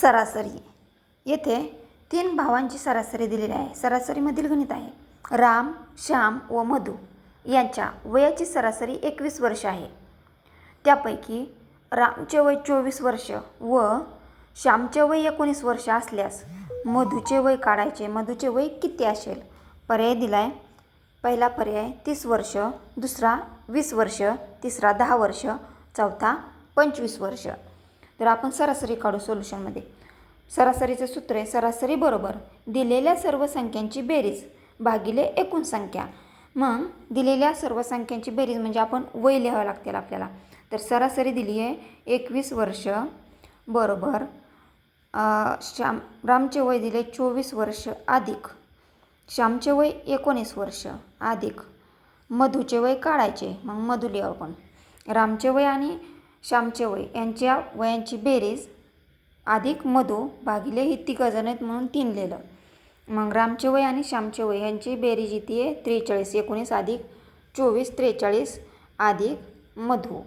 सरासरी. येथे तीन भावांची सरासरी दिलेली आहे. सरासरीमधील गणित आहे. राम श्याम व मधू यांच्या वयाची सरासरी एकवीस वर्ष आहे. त्यापैकी रामचे वय चोवीस वर्ष व श्यामचे वय एकोणीस वर्ष असल्यास मधूचे वय काढायचे. मधूचे वय किती असेल? पर्याय दिलाय. पहिला पर्याय तीस वर्ष दुसरा वीस वर्ष तिसरा दहा वर्ष चौथा पंचवीस वर्ष. तर आपण सरासरी काढू सोल्युशनमध्ये सरासरीचं सूत्र आहे सरासरी बरोबर. दिलेल्या सर्व संख्यांची बेरीज भागिले एकूण संख्या. मग दिलेल्या सर्व संख्यांची बेरीज म्हणजे आपण वय लिहावं लागतील आपल्याला. तर सरासरी दिली आहे एकवीस वर्ष बरोबर. श्याम रामचे वय दिले चोवीस वर्ष अधिक. श्यामचे वय एकोणीस वर्ष अधिक. मधूचे वय काढायचे. मग मधू लिहावं आपण. रामचे वय आणि श्यामचे वय यांच्या वयांची बेरीज अधिक मधू भागिले ही तिघंजण आहेत म्हणून तीन लिहिलं मग रामचे वय आणि श्यामचे वय यांची बेरीज इथे आहे त्रेचाळीस एकोणीस अधिक चोवीस त्रेचाळीस अधिक मधू.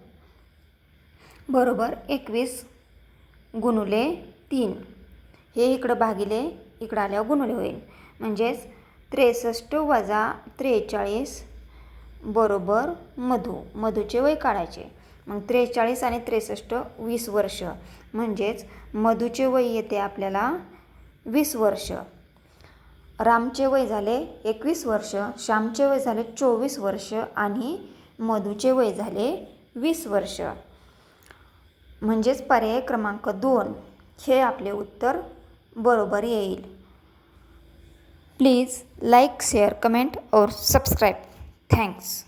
बरोबर एकवीस गुणुले तीन. हे इकडं भागिले इकडं आल्यावर गुणुले होईल. म्हणजेच त्रेसष्ट वजा त्रेचाळीस बरोबर मधू. मधूचे वय काढायचे. मग त्रेचाळीस आणि त्रेसष्ट वीस वर्ष. म्हणजेच मधूचे वय येते आपल्याला वीस वर्ष. रामचे वय झाले एकवीस वर्ष श्यामचे वय झाले चोवीस वर्ष आणि मधूचे वय झाले वीस वर्ष. म्हणजेच पर्याय क्रमांक दोन. हे आपले उत्तर बरोबर येईल. प्लीज लाईक शेअर कमेंट और सबस्क्राईब. थँक्स.